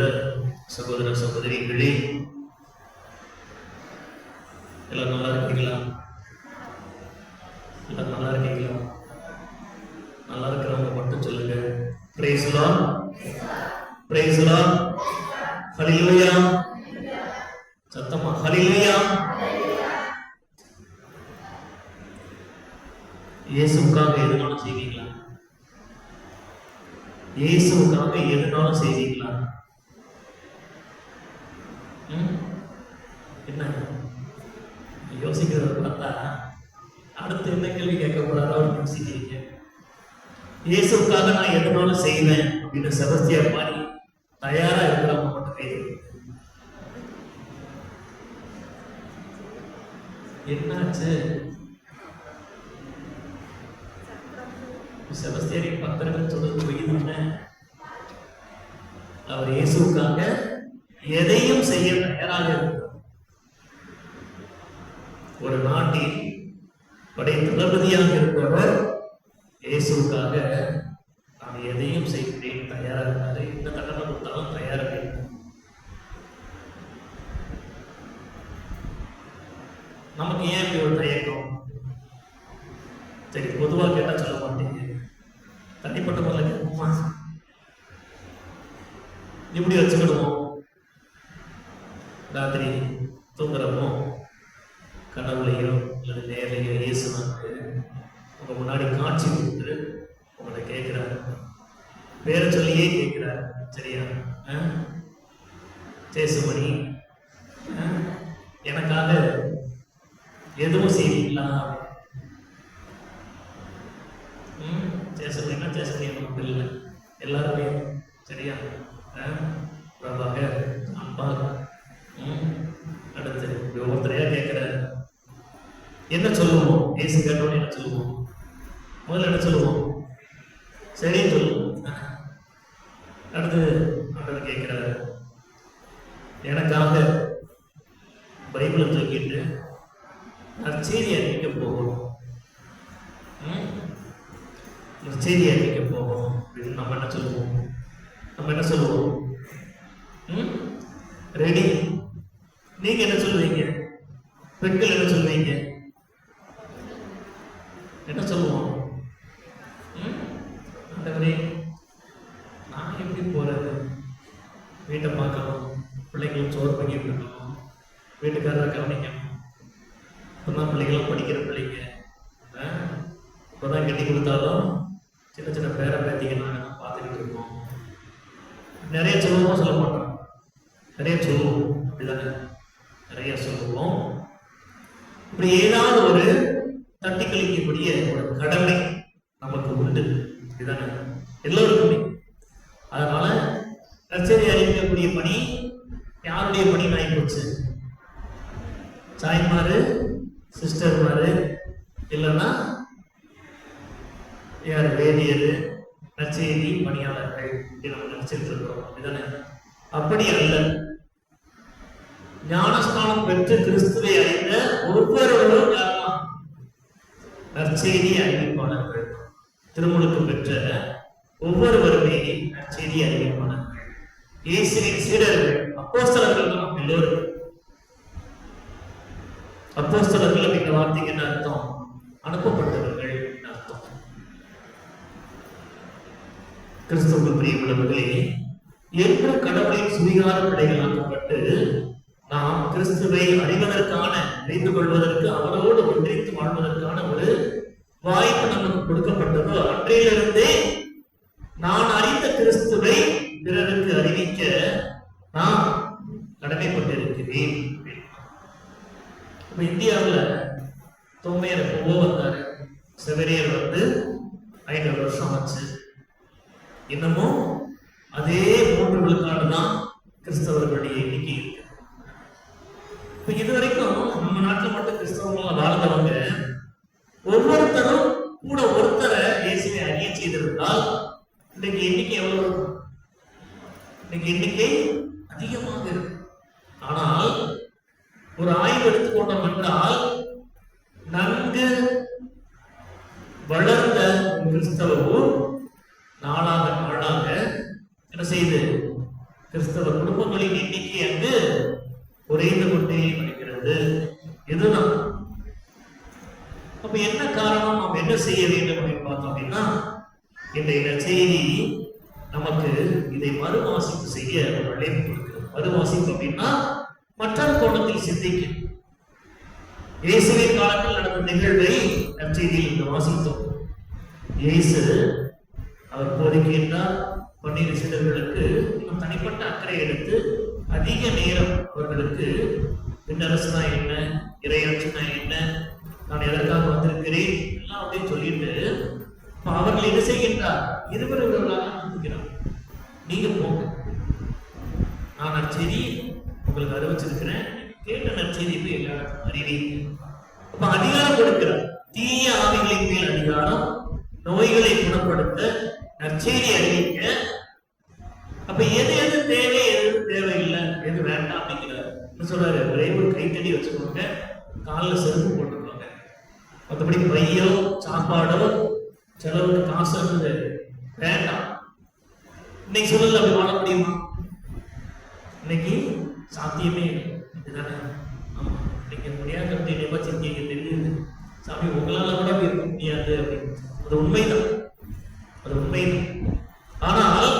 அன்புள்ள சகோதர சகோதரிகளே எல்லாம் நல்லா இருக்கீங்களா? எல்லாம் நல்லா இருக்கீங்களா? நல்லா இருக்கிறவங்க மட்டும் சொல்லுங்க. பிரைஸ்லா பிரைஸ்லா ஹலிலுயா சத்தமா ஹலிலுயா இயேசுக்காக எதுனாலும் செய்வீங்களா? இயேசுக்காக எதுனாலும் செய்வீங்களா? என்ன? யோசிக்கிறத பார்த்தா அடுத்து என்ன கேள்வி கேட்கக்கூடாது அவர் யோசிக்கிறீங்க. இயேசுக்காக நான் எதுனாலும் செய்வேன் அப்படின்னு செபஸ்தியா மாதிரி தயாரா இருக்கிறவங்க மட்டும் கை என்னாச்சு செபஸ்தியாரி பத்திரங்கள் சொல்றது பொய்தானே அவர் இயேசுக்காக எதையும் செய்ய தயாராக இருக்கிறார் ஒரு நாட்டில் படை தளபதியாக இருப்பவர் இயேசுக்காக நான் எதையும் செய்கிறேன் தயாராக இருந்தாரு இந்த தண்டனை கொடுத்தாலும் தயாராக இருந்தார் நமக்கு ஏன் இப்படி ஒரு தயக்கம் சரி பொதுவா கேட்டா சொல்ல மாட்டீங்க தனிப்பட்ட முறையில் கேட்போமா இப்படி வச்சுக்கிடுவோம் ராத்திரி தூங்குறப்போ கடவுளையோ அல்லது நேரையோ இயேசுனாக்கு உங்க முன்னாடி காட்சி கொடுத்து உங்களை கேட்கிறார். பேரை சொல்லியே கேட்கிறார். சரியா? ஆ? சேசுமணி ஆ? எனக்காக எதுவும் செய்வீங்களா ம் சேசுமணினா சேசுமணி நமக்கு இல்லை எல்லாருமே சரியா ஆ? பிரபாகர் அப்பா ம் அடுத்து இப்படி ஒவ்வொருத்தரையா கேட்கிறார் என்ன சொல்லுவோம் ஏசு கேட்டோன்னு என்ன சொல்லுவோம் முதல்ல என்ன சொல்லுவோம் சரி சொல்லுவோம் அடுத்து ஆண்டவர் கேட்கிறார் எனக்காக பைபிளை தூக்கிட்டு நற்செய்தி அறிவிக்க போகணும் ம்? நற்செய்தி அறிவிக்க போகணும் அப்படின்னு நம்ம என்ன சொல்லுவோம்? நம்ம என்ன சொல்லுவோம்? ம்? ரெடி நீங்க என்ன சொல்லுவீங்க? பெண்கள் என்ன சொல்லுவீங்க? என்ன சொல்லுவோம் ம்? ஆண்டவரே நான் எப்படி போறது வீட்டை பார்க்கணும் பிள்ளைங்களுக்கு சோறு பண்ணிட்டு இருக்கணும் வீட்டுக்காரரை கவனிக்கணும் இப்பதான் பிள்ளைகளும் படிக்கிற பிள்ளைங்க ஆ? இப்பதான் கட்டி கொடுத்தாலும் சின்ன சின்ன பேர பேத்திங்க நாங்கள் பார்த்துக்கிட்டு இருக்கோம் நிறைய சொல்லுவோம் சொல்ல மாட்டோம் நிறைய சொல்லுவோம் அப்படிதானே நிறைய சொல்லுவோம் இப்படி ஏதாவது ஒரு தட்டி ஒரு கடமை நமக்கு உண்டு. இதுதானே? எல்லோருக்குமே. அதனால கச்சேரி அறிவிக்கக்கூடிய பணி யாருடைய பணி ஆகி போச்சு சாய்மாரு சிஸ்டர்மாரு இல்லைன்னா யார் வேதியர் நற்செய்தி பணியாளர்கள் நம்ம நினைச்சிட்டு இருக்கிறோம் இதுதானே? அப்படி அல்ல ஞானஸ்தானம் பெற்று கிறிஸ்துவை அறிந்த ஒவ்வொருவரும் யாரெல்லாம் நற்செய்தி அறிவிப்பாளர்கள் திருமுழுக்கு பெற்ற ஒவ்வொருவருமே நற்செய்தி அறிவிப்பாளர்கள் இயேசுவின் சீடர்கள் அப்போஸ்தலர்கள் நாம் எல்லோரும் அப்போஸ்தலர்கள் இந்த வார்த்தைக்கு என்ன அர்த்தம்? அனுப்பப்பட்டவர்கள் அர்த்தம். கிறிஸ்துவுக்கு பிரியமுள்ளவர்களே என்று கடவுளின் சுவிகார பிள்ளைகளாக்கப்பட்டு நாம் கிறிஸ்துவை அறிவதற்கான அறிந்து கொள்வதற்கு அவரோடு ஒன்றித்து வாழ்வதற்கான ஒரு வாய்ப்பு நமக்கு கொடுக்கப்பட்டதோ அன்றையிலிருந்தே நான் அறிந்த கிறிஸ்துவை பிறருக்கு அறிவிக்க நான் கடமைப்பட்டிருக்கிறேன் இப்ப இந்தியாவுல தொம்மையர் எப்பவோ வந்தாரு செவரியர் வந்து ஐநூறு வருஷம் ஆச்சு இன்னமும் அதே மூன்று விழுக்காடு தான் கிறிஸ்தவர்களுடைய எண்ணிக்கை இருக்கு இப்ப இது வரைக்கும் நம்ம நாட்டுல மட்டும் கிறிஸ்தவங்களா வாழ்ந்தவங்க ஒவ்வொருத்தரும் கூட ஒருத்தரை இயேசுவை அறிய இன்னைக்கு எண்ணிக்கை எவ்வளவு? இன்னைக்கு எண்ணிக்கை அதிகமாக இருக்கு. ஆனால் ஒரு ஆய்வு எடுத்துக்கொண்டோம் என்றால் நன்கு வளர்ந்த கிறிஸ்தவமும் நாளாக நாளாக என்ன செய்து கிறிஸ்தவ குடும்பங்களின் எண்ணிக்கை அங்கு குறைந்து கொண்டே வருகிறது. இதுதான். அப்ப என்ன காரணம்? நாம் என்ன செய்ய வேண்டும்? இன்றைய செய்தி நமக்கு இதை மறுவாசிப்பு செய்ய ஒரு அழைப்பு கொடுக்கிறது. மறுவாசிப்பு அப்படின்னா மற்றொரு கோணத்தில் சிந்திக்க. இயேசுவின் காலத்தில் நடந்த நிகழ்வை நற்செய்தியில் இந்த வாசித்தோம். இயேசு அவர் போதிக்கின்றார் பன்னீர் சிலர்களுக்கு இன்னும் தனிப்பட்ட அக்கறை எடுத்து அதிக நேரம் அவர்களுக்கு பின்னரசுனா என்ன? இறையாட்சினா என்ன? நான் எதற்காக வந்திருக்கிறேன்? எல்லாம் அப்படின்னு சொல்லிட்டு அவர்கள் என்ன செய்கின்றார்? இருவர் இருவர்களாக நம்புகிறார் நீங்க போங்க. நான் நற்செய்தி உங்களுக்கு அறிவிச்சிருக்கிறேன். கேட்ட நற்செய்தி போய் எல்லா இடத்துக்கும் அறிவிங்க அப்ப அதிகாரம் கொடுக்கிறார். தீய ஆவிகளின் மேல் அதிகாரம் நோய்களை குணப்படுத்த நற்செய்தி அறிவிக்க. அப்ப எது எது தேவை எது தேவையில்லை எது வேண்டாம் அப்படிங்கிறார். என்ன சொல்றாரு? ஒரே ஒரு கைத்தடி வச்சுக்கோங்க. காலில் செருப்பு போட்டுக்கோங்க. மற்றபடி பையோ சாப்பாடோ செலவுக்கு காசு இருந்தது வேண்டாம். இன்னைக்கு சூழல்ல அப்படி வாழ முடியுமா? இன்னைக்கு சாத்தியமே இல்லை. இதுதானே ஆமா. இன்னைக்கு முடியாத நினைவா செஞ்சீங்க தெரியுது. சாமி உங்களால கூட இருக்க முடியாது அப்படின்னு. அது உண்மைதான் அது உண்மைதான் ஆனால்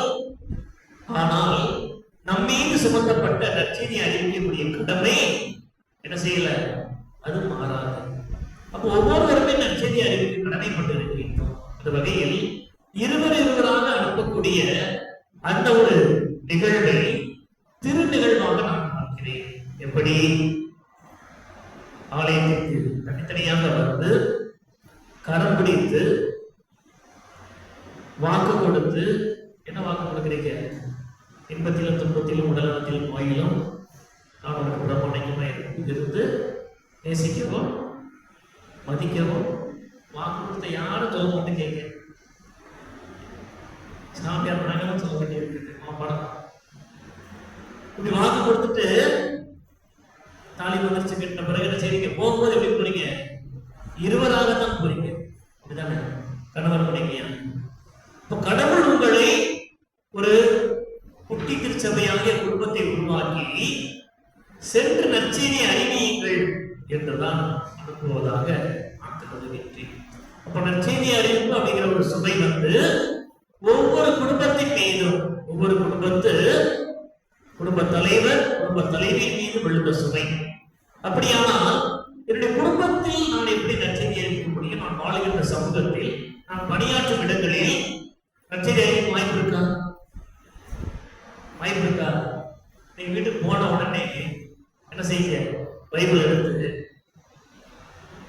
ஆனால் நம் மீது சுமத்தப்பட்ட நற்செய்தி அறிவிக்கக்கூடிய கடமை என்ன செய்யல அது மாறாது அப்போ ஒவ்வொருவருமே நற்செய்தி அறிவிக்க கடமைப்பட்டு இருக்கின்றோம் அந்த வகையில் இருவர் இருவராக அனுப்பக்கூடிய அந்த ஒரு நிகழ்வை திரு நிகழ்வாக நான் பார்க்கிறேன் எப்படி ஆலயத்திற்கு தனித்தனியாக வந்து கரம் பிடித்து வாக்கு கொடுத்து என்ன வாக்கு கொடுக்கிறீங்க இன்பத்திலும் துன்பத்திலும் உடல்நலத்திலும் நோயிலும் நான் உனக்கு உடம்பணைக்குமாய் இருந்து நேசிக்கவும் மதிக்கவும் வாக்கு கொடுத்த யாரும் சொல்ல மாட்டேன் கேட்க? சாமியார் நாங்களும் சொல்ல வேண்டியிருக்கு ஆமா படம். இப்படி வாக்கு கொடுத்துட்டு தாலி வந்துருச்சு கட்டின பிறகு என்ன செய்றீங்க? போகும்போது நான் வாழுகின்ற சமூகத்தில் நான் பணியாற்றும் இடங்களில் நற்செய்தி வாய்ப்பு இருக்கா? வாய்ப்பு இருக்கா? நீங்க வீட்டுக்கு போன உடனே என்ன செய்யுங்க பைபிள் எடுத்து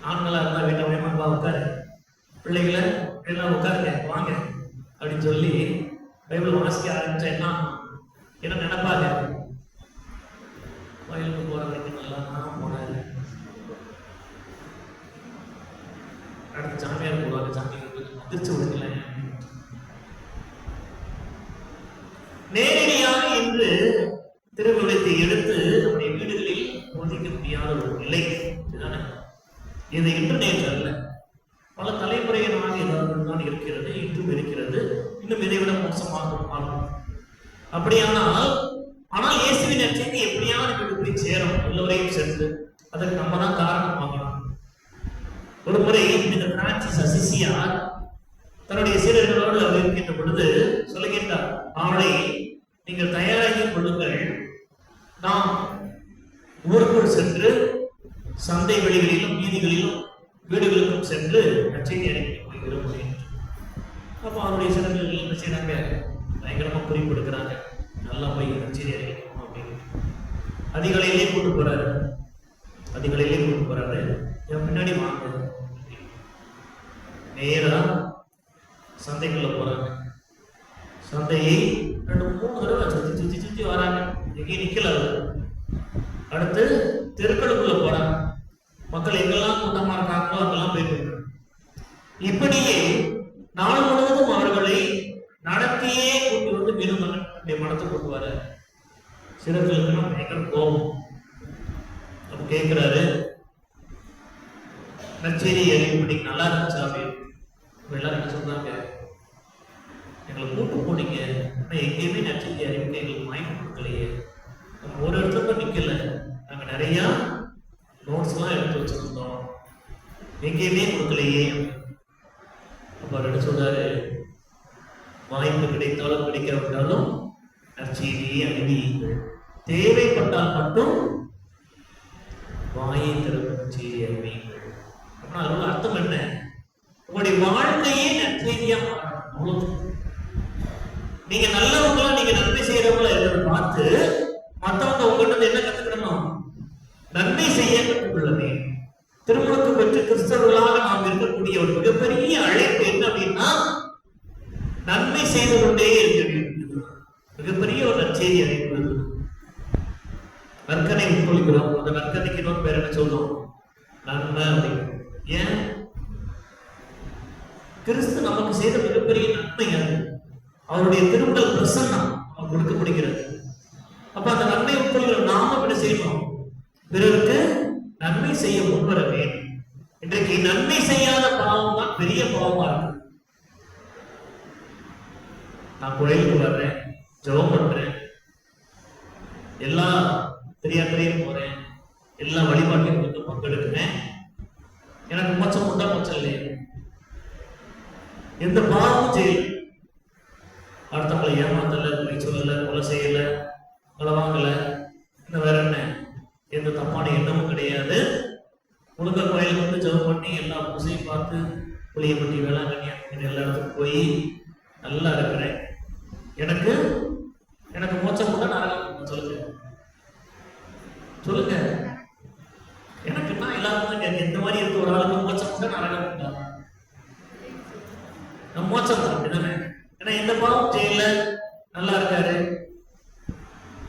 ஆண்களா இருந்தா வீட்டை வயமா உட்காரு. பிள்ளைகளை எல்லாம் உட்காருங்க வாங்க அப்படின்னு சொல்லி பைபிள் வாசிக்க ஆரம்பிச்சா என்ன? என்ன நினைப்பாங்க வயலுக்கு போற வரைக்கும் நல்லா தான் போனாரு அடுத்து சாமியார் போடுவாங்க சாமியார் அதிர்ச்சி விடுங்களேன் நேரடியாக இன்று திருவிழத்தை எடுத்து நம்முடைய வீடுகளில் போதிக்க முடியாத ஒரு நிலை இதுதானே இது அல்ல பல தலைமுறையினாக ஏதாவது தான் இருக்கிறது இன்றும் இருக்கிறது. இன்னும் இதைவிட மோசமாக மாறும் அப்படியானால் ஆனால் இயேசுவின் நற்செய்தி எப்படியாவது வீடு போய் சேரும்? எல்லோரையும் சேர்ந்து அதற்கு நம்ம தான் காரணமாகணும் ஒரு முறை இந்த பிரான்சிஸ் அசிசியார் தன்னுடைய சீரர்களோடு அவர் இருக்கின்ற பொழுது சொல்லுகின்றார் நாளை நீங்கள் தயாராகி கொள்ளுங்கள். நாம் ஊருக்குள் சென்று சந்தை வெளிகளிலும் வீதிகளிலும் வீடுகளுக்கும் சென்று நச்செய்தி அறிக்கை போய் முடியும். அப்போ அவருடைய சீடர்கள் என்ன செய்யறாங்க பயங்கரமாக குறிப்பு எடுக்கிறாங்க நல்லா போய் நச்செய்தி அறிக்கணும் அப்படின்னு. அதிகாலையிலே கூட்டு போறாரு. அதிகாலையிலே கூட்டு போறாரு. என் பின்னாடி வாங்க. நேரா சந்தைக்குள்ள போறாங்க. சந்தையை ரெண்டு மூணு தடவை சுத்தி சுத்தி சுத்தி வராங்க. எங்கேயும் நிக்கல அது. அடுத்து தெருக்களுக்குள்ள போறாங்க. மக்கள் எங்கெல்லாம் கூட்டமா இருக்காங்களோ அங்கெல்லாம் போயிட்டு இப்படியே நாள் முழுவதும் அவர்களை நடத்தியே கூட்டி வந்து மீண்டும் தன்னுடைய மனத்தை கொண்டு வர சிறர்களுக்கு பயங்கர கோபம். அப்ப கேட்கிறாரு நச்சேரி அறிவிப்படி நல்லா இருந்துச்சு அப்படின்னு இப்ப எல்லாரும் என்ன சொல்றாங்க எங்களை கூட்டு போனீங்க ஆனா எங்கேயுமே நட்சத்திர அறிவிக்க எங்களுக்கு வாய்ப்பு கொடுக்கலையே நம்ம ஒரு இடத்துல கூட நிக்கல நாங்க நிறைய நோட்ஸ் எல்லாம் எடுத்து வச்சிருந்தோம் எங்கேயுமே கொடுக்கலையே அப்ப அவர் என்ன சொல்றாரு வாய்ப்பு கிடைத்தாலும் கிடைக்காவிட்டாலும் நற்செய்தியை அறிவியுங்கள் தேவைப்பட்டால் மட்டும் வாயை திறக்கும் செய்தி அறிவியுங்கள் அப்படின்னா அதோட அர்த்தம் என்ன? உங்களுடைய வாழ்க்கையே நற்செய்தியா மாறணும். நீங்க நல்லவங்களா நீங்க நன்மை செய்யறவங்களா இருக்கிறத பார்த்து மத்தவங்க உங்ககிட்ட என்ன கத்துக்கணும் நன்மை செய்ய கற்றுக்கொள்ளவே திருமணத்தை திருமணத்துக்கு பெற்று கிறிஸ்தவர்களாக நாம் இருக்கக்கூடிய ஒரு மிகப்பெரிய அழைப்பு என்ன அப்படின்னா நன்மை செய்து கொண்டே இருக்க வேண்டும் மிகப்பெரிய ஒரு நற்செய்தி அழைப்பு நற்கனை உட்கொள்கிறோம் அந்த நற்கனைக்கு இன்னொரு பேர் என்ன சொல்றோம் நன்மை அப்படின்னு ஏன்? கிறிஸ்து நமக்கு செய்த மிகப்பெரிய நன்மை அது. அவருடைய திருவுடல் பிரசன்னம் நமக்கு கொடுக்கப்படுகிறது. அப்ப அந்த நன்மை உட்கொள்கிற நாம என்ன செய்யணும்? பிறருக்கு நன்மை செய்ய முன்வரவே வேண்டும் இன்றைக்கு நன்மை செய்யாத பாவம் தான் பெரிய பாவமா இருக்கு நான் கோயிலுக்கு வர்றேன் ஜெபம் பண்றேன் எல்லா தெரியாத்திரையும் போறேன் எல்லா வழிபாட்டையும் வந்து பங்கெடுக்கிறேன் எனக்கு மொச்சம் உண்டா மொச்சம் இல்லையா எந்த பாவமும் செய்யல அடுத்தவங்களை ஏமாத்தல பொய் சொல்லல கொலை செய்யல கொலை வாங்கல இன்னும் வேற என்ன எந்த தப்பான எண்ணமும் கிடையாது முழுக்க கோயிலுக்கு வந்து ஜெபம் பண்ணி எல்லா பூசையும் பார்த்து புளியப்பட்டி வேளாங்கண்ணி அப்படின்னு எல்லா இடத்துக்கும் போய் நல்லா இருக்கிறேன் எனக்கு எனக்கு மோச்சம் கூட நரகம் சொல்லுங்க சொல்லுங்க. எனக்கு நான் எல்லாருக்கும் எந்த இந்த மாதிரி இருக்க ஒரு ஆளுக்கு மோச்சம் கூட நான் அழகா நான் மோச்சம் தான் அப்படிதானே? ஏன்னா எந்த பாவம் செய்யல நல்லா இருக்காரு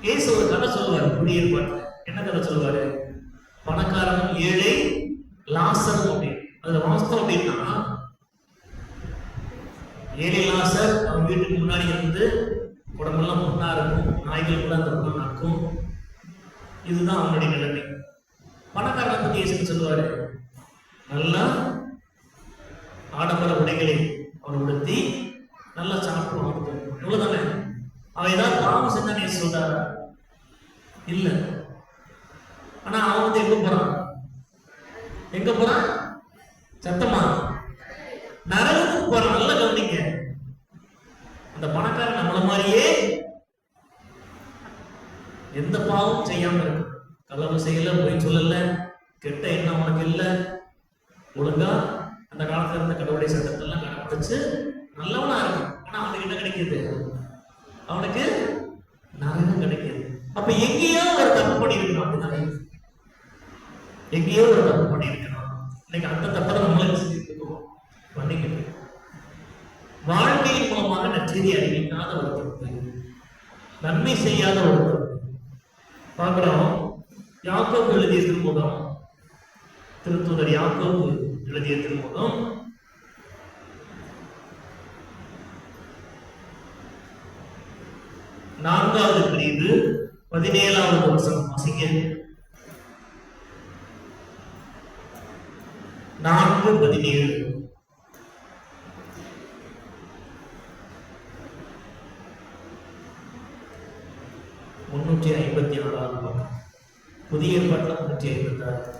இயேசு ஒரு கதை சொல்லுவாரு புதிய ஏற்பாட்டுல என்ன கதை சொல்லுவாரு பணக்காரனும் ஏழை லாசரும் அப்படின்னு அதுல வாஸ்தவம் அப்படின்னா ஏழை லாசர் அவன் வீட்டுக்கு முன்னாடி இருந்து உடம்பெல்லாம் பொண்ணா இருக்கும் நாய்கள் கூட அந்த பொண்ணு நடக்கும் இதுதான் அவனுடைய நிலைமை பணக்காரனை பத்தி இயேசு சொல்லுவாரு நல்லா ஆடம்பர உடைகளை அவன் உடுத்தி நல்லா சாப்பிட்டு வாங்க இவ்வளவுதானே அவன் ஏதாவது பாவம் செஞ்சானே சொல்றாரா இல்ல ஆனா அவன் வந்து எங்க போறான். எங்க போறான் சத்தமா நரகத்துக்கு போறான் நல்லா கவனிங்க அந்த பணக்காரன் நம்மள மாதிரியே எந்த பாவமும் செய்யாம இருக்கு களவு செய்யல பொய் சொல்லல கெட்ட எண்ணம் அவனுக்கு இல்ல ஒழுங்கா அந்த காலத்துல இருந்த கடவுளுடைய சட்டத்தெல்லாம் கடைபிடிச்சு நல்லவனா இருக்கும் ஆனா அவனுக்கு என்ன கிடைக்குது அவனுக்கு நரகம் கிடைக்குது அப்ப எங்கேயோ ஒரு தப்பு பண்ணியிருக்கணும் அப்படிதானே எங்கேயோ ஒரு தப்பு பண்ணியிருக்கணும் இன்னைக்கு அந்த தப்பை தான் நம்மளே செஞ்சுருக்கோம் பண்ணிக்கிட்டு வாழ்க்கையின் மூலமாக நற்செய்தி அறிவிக்காத ஒரு தப்பு நன்மை செய்யாத ஒரு தப்பு பார்க்கிறோம் யாக்கோபு எழுதிய திருமுகம் திருத்தூதர் யாக்கோவு எழுதிய திருமுகம். நான்காவது பிரிவு பதினேழாவது வசனம் வாசிங்க. நான்கு பதினேழு. முன்னூற்றி ஐம்பத்தி ஆறாவது பக்கம் புதிய பட்டம் முன்னூற்றி ஐம்பத்தி ஆறு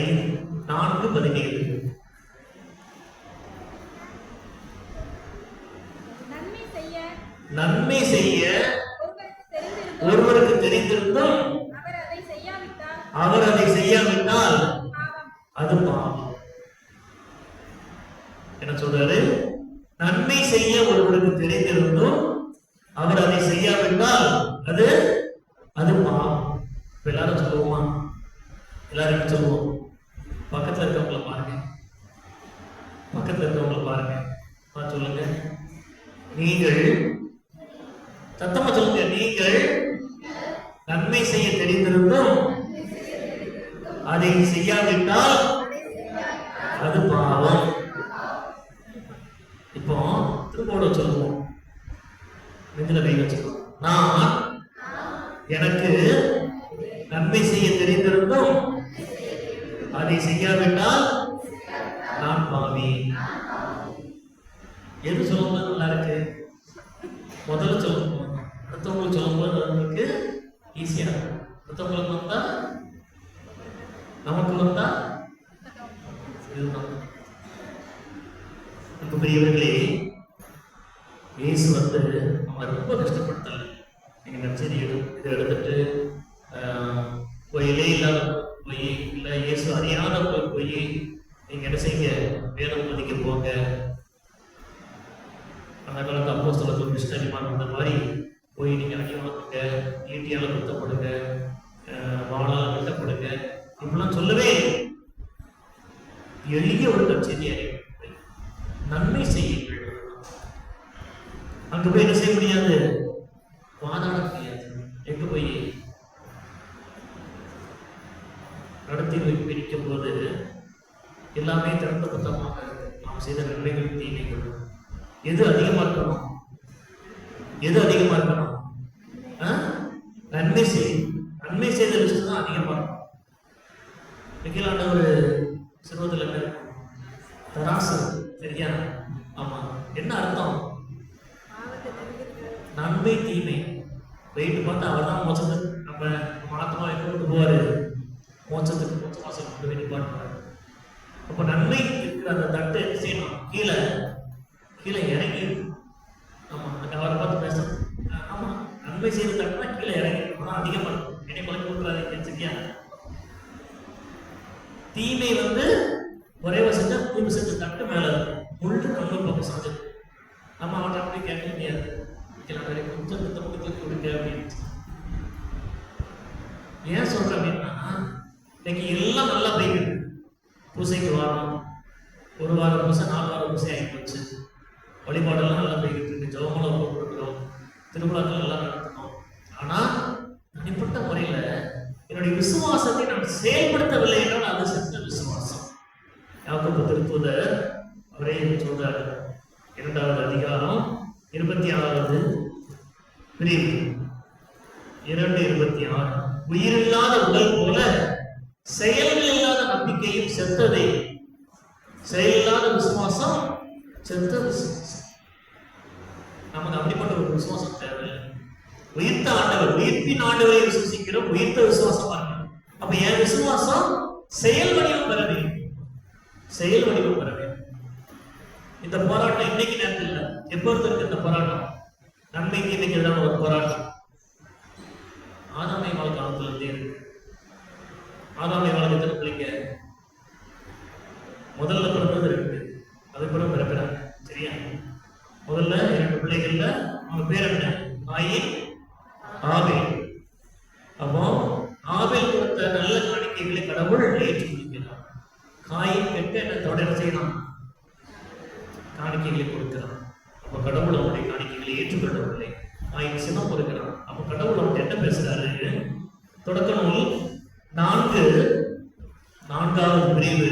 ஐந்து நான்கு பதினேழு நன்மை செய்ய நன்மை செய்ய ஒருவருக்கு தெரிந்திருந்தும் அவர் அதை செய்யாவிட்டால் அதை பாவம். என்ன சொல்றாரு? நன்மை செய்ய ஒருவருக்கு தெரிந்திருந்தும் அவர் அதை செய்யாவிட்டால் அது அது பாவம். எல்லாரும் சொல்லுவோமா? எல்லாரும் சொல்லுவோம் பக்கத்துல இருக்கவங்கள பாருங்க பக்கத்துல இருக்கவங்கள பாருங்க ஆ, சொல்லுங்க நீங்கள் சத்தமா சொல்லுங்க நீங்கள் நன்மை செய்ய தெரிந்திருந்தும் அதை செய்யாவிட்டால் அது பாவம் இப்போ திருப்போட கை வச்சுக்கோ நான் எனக்கு நன்மை செய்ய தெரிந்திருந்தும் அதை செய்யாவிட்டால் நான் பாவி. எது சொல்லுங்க நல்லா இருக்கு? முதல்ல சொல்லும்போது அடுத்தவங்களுக்கு சொல்லும்போது அது நமக்கு ஈஸியா இருக்கும் அடுத்தவங்களுக்கு வந்தா நமக்கு வந்தா இதுதான் அன்புக்குரியவர்களே இயேசு வந்து அவன் ரொம்ப கஷ்டப்படுத்தல நீங்க நச்சரி எடு இதை எடுத்துட்டு ஆஹ், கோயிலே இல்லாத போய் இல்லை இயேசு அறியாத போய் போய் நீங்க என்ன செய்யுங்க வேதம் பதிக்க போங்க அந்த காலத்து அப்போ சொல்ல மிஷினரிமான் அந்த மாதிரி போய் நீங்க அடி ஈட்டியால் ஈட்டியால குத்தப்படுங்க வாழால் வாளால வெட்டப்படுங்க இப்படிலாம் சொல்லவே எளிய ஒரு நற்செய்தி நன்மை செய்யுங்கள். அங்கு போய் என்ன செய்ய முடியாது? வாதாட முடியாது. எங்க போய்? நடத்தி பிரிக்கும் போது எல்லாமே திறந்த புத்தமாக நாம் செய்த நன்மைகள் தீமைகள். எது அதிகமா இருக்கணும்? எது அதிகமா இருக்கணும் ஆ? நன்மை செய் நன்மை செய்த லிஸ்ட் தான் அதிகமா இருக்கும் மிகிலாண்ட ஒரு சிறுவத்தில் என்ன இருக்கும்? தராசு சரியா ஆமா என்ன அர்த்தம் நன்மை தீமை வெயிட் பார்த்து அவர் தான் மோசத்துக்கு நம்ம மாத்தமா எங்க கொண்டு போவாரு மோசத்துக்கு மோச மாசம் கொண்டு போய் நிப்பாட்டுவாரு அப்ப இருக்கிற அந்த தட்டு என்ன செய்யணும்? கீழே இறங்கி ஆமா அங்க அவரை பார்த்து பேச ஆமா நன்மை செய்யற தட்டுனா கீழே இறங்கி இருக்கணும் அதிகமா இருக்கும் என்னை கொலை கொடுக்குறாரு சரியா தீமை வந்து ஒரே செஞ்சா தீமை செஞ்ச தட்டு மேல இருக்கும் முள்ளு கம்மல் பக்கம் சாஞ்சது நம்ம அவன் அப்படி கேட்க முடியாது சில பேரை கொஞ்சம் மித்த முடிக்க கொடுங்க அப்படின்னு ஏன் சொல்றேன் அப்படின்னா இன்னைக்கு எல்லாம் நல்லா போய்கிட்டு பூசைக்கு வாரம் ஒரு வாரம் பூசை நாலு வாரம் பூசை ஆகி போச்சு வழிபாடெல்லாம் நல்லா போய்கிட்டு இருக்கு ஜெபமெல்லாம் போட்டுருக்கிறோம் திருவிழாக்கள் எல்லாம் நடத்தணும் ஆனா தனிப்பட்ட முறையில என்னுடைய விசுவாசத்தை நான் செயல்படுத்தவில்லை என்றால் அது சென்ற விசுவாசம் யாக்கோபு திருத்தூதர் அவரே சொல்றாரு. இரண்டாவது அதிகாரம் இருபத்தி ஆறாவது பிரிவு இரண்டு இருபத்தி ஆறு. உயிரில்லாத உடல் போல செயல்கள் இல்லாத நம்பிக்கையும் செத்ததே செயலில்லாத விசுவாசம் செத்த விசுவாசம். நமக்கு அப்படிப்பட்ட ஒரு விசுவாசம் தேவை உயிர்த்த ஆண்டவர் உயிர்ப்பின் ஆண்டவரை விசுவசிக்கிறோம் உயிர்த்த விசுவாசமா இருக்கணும். அப்ப என் விசுவாசம் செயல் செயல் வடிவம் பெற வேண்டும். இந்த போராட்டம் இன்னைக்கு நேரத்தில் இல்லை எப்பொழுது இருக்கு இந்த போராட்டம்? நன்மை இன்னைக்கு எதிரான ஒரு போராட்டம். ஆதாமை வாழ் காலத்துல இருந்தே இருக்கு. ஆதாமை வாழ்க்கை பிள்ளைங்க? முதல்ல பிறந்தது இருக்கு அது கூட பிறக்கிறாங்க சரியா முதல்ல இரண்டு பிள்ளைகள்ல அவங்க பேர் என்ன? ஆயின் ஆபேல் அப்போ ஆபேல் கொடுத்த நல்ல காணிக்கைகளை கடவுள் ஏற்றுக்கொள்கிறார் காயின் கெட்ட எண்ணத்தோட என்ன செய்யணும் காணிக்கைகளை கொடுக்கிறான் அப்ப கடவுள் அவனுடைய காணிக்கைகளை ஏற்றுக்கொள்ளவில்லை ஆயின் சினம் கொடுக்கிறான் அப்ப கடவுள் அவன் என்ன பேசுறாரு தொடக்க நூல் நான்கு நான்காவது பிரிவு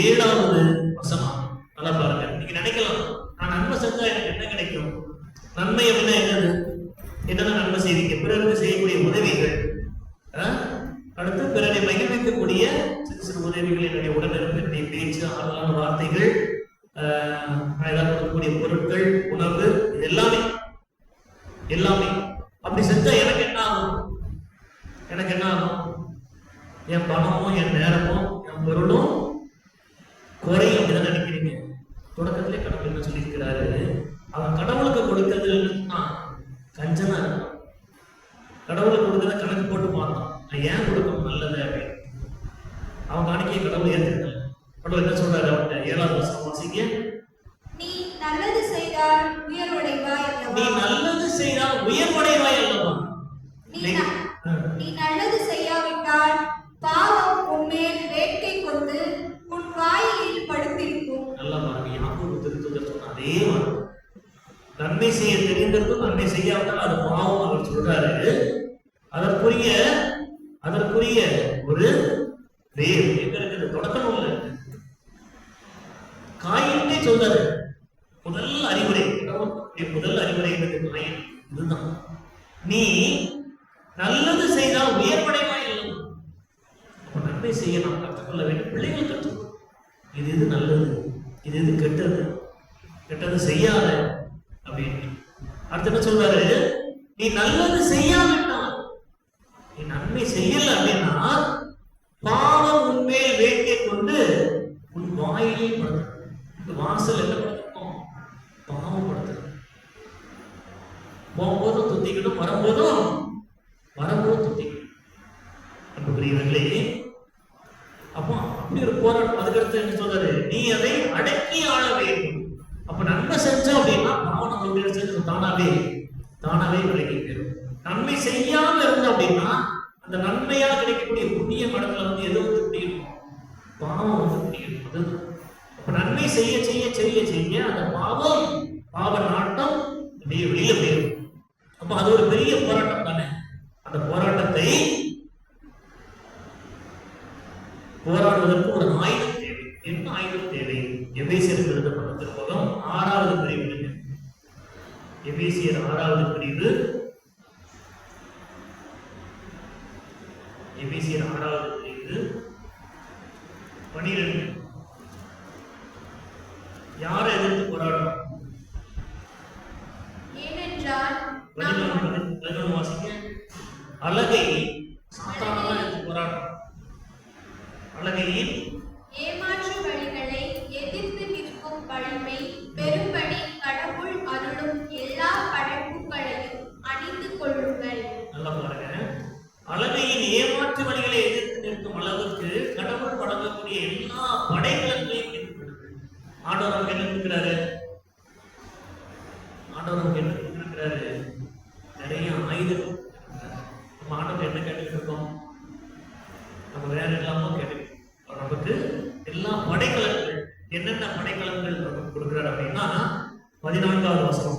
ஏழாவது வசனம் நல்லா பாருங்க நீங்க நினைக்கலாம் நான் நன்மை செஞ்சா எனக்கு என்ன கிடைக்கும் நன்மை அப்படின்னா என்னது என்னென்ன நன்மை செய்வீங்க பிறருக்கு செய்யக்கூடிய உதவிகள் ஆ? அடுத்து பிறரை மகிழ்விக்கக்கூடிய சிறு சிறு உதவிகள் என்னுடைய உடனிருப்பு என்னுடைய பேச்சு ஆறுதலான அழகாக ஆஹ், கொடுக்கக்கூடிய பொருட்கள் உணவு இது எல்லாமே எல்லாமே. அப்படி செஞ்சா எனக்கு என்ன ஆகும்? எனக்கு என்ன ஆகும்? என் பணமும் என் நேரமும் ஒரே நன்மை செய்ய தெரிந்திருந்தும் நன்மை செய்யாவிட்டால் அது பாவம் அவர் சொல்றாரு. அதற்குரிய அதற்குரிய ஒரு வேர். எங்க இருக்குது? தொடக்க நூல் காயின்னே சொல்றாரு. முதல் அறிவுரை. முதல் அறிவுரை எனக்கு காயின். இதுதான். நீ நல்லது செய்தால் உயர்வடைவாய் இல்லை நன்மை செய்ய நாம் கற்றுக்கொள்ள வேண்டும். பிள்ளைகள் கற்றுக்கொள்ளும் இது இது நல்லது? இது இது கெட்டது? கெட்டது செய்யாத அப்படின்னு. அடுத்து என்ன சொல்றாரு? நீ நல்லது செய்யாவிட்டால் நீ நன்மை செய்யல அப்படின்னா பாவம் உண்மையில் வேட்டை கொண்டு உன் வாயிலே படுத்து வாசல் என்ன பண்ணுவோம் பாவப்படுத்து போகும்போதும் துத்திக்கணும் வரும்போதும் வரும்போது துத்திக்கணும் அப்ப பிரியவர்களே அப்போ அப்படி ஒரு போராட்டம் அதுக்கடுத்து என்ன சொல்றாரு? நீ அதை அடக்கி ஆள வேண்டும். செஞ்சோம் அப்படின்னா பாவம் நம்ம விளைச்சது தானாவே தானாவே விலகி நன்மை செய்யாம இருந்தோம் அப்படின்னா அந்த நன்மையா கிடைக்கக்கூடிய புண்ணிய மடத்துல வந்து எது வந்து குடியிருக்கும் பாவம் வந்து குடியிருக்கும் அதுதான். அப்ப நன்மை செய்ய செய்ய செய்ய செய்ய அந்த பாவம் பாவம் டிபிசிஎல் ஆறாவது பிரிவு பனிரெண்டு தொடர்ந்து கேட்டுக்கிட்டு இருக்கோம் நம்ம வேற இல்லாமல் கேட்டு நமக்கு எல்லா படைக்கலன்கள் என்னென்ன படைக்கலன்கள் நமக்கு கொடுக்குறாரு அப்படின்னா பதினான்காவது வசனம்.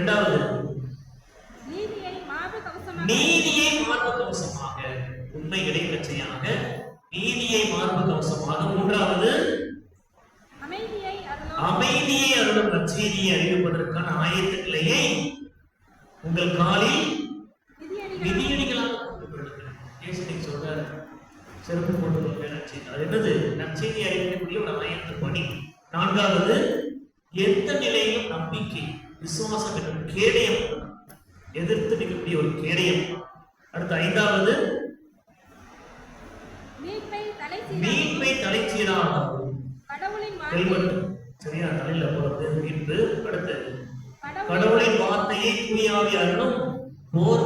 രണ്ടാമത് கடவுளின் வார்த்தையை தூயாவியாரனும் போர்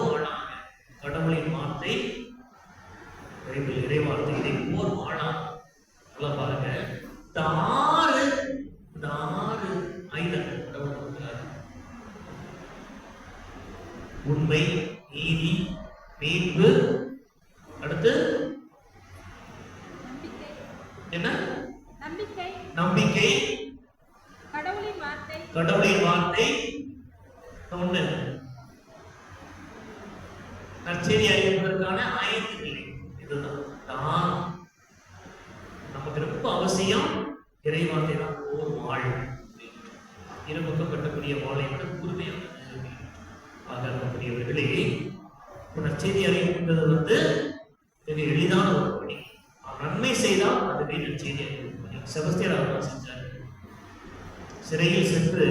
அன்புக்குரியவர்களே நற்செய்தி அறிவிப்பது வந்து மிக எளிதான ஒரு பணி நன்மை செய்தால் அதுவே நற்செய்தி அறிவிக்கும் பணி செபஸ்தியர் அவர் செஞ்சார் சிறையில் சென்று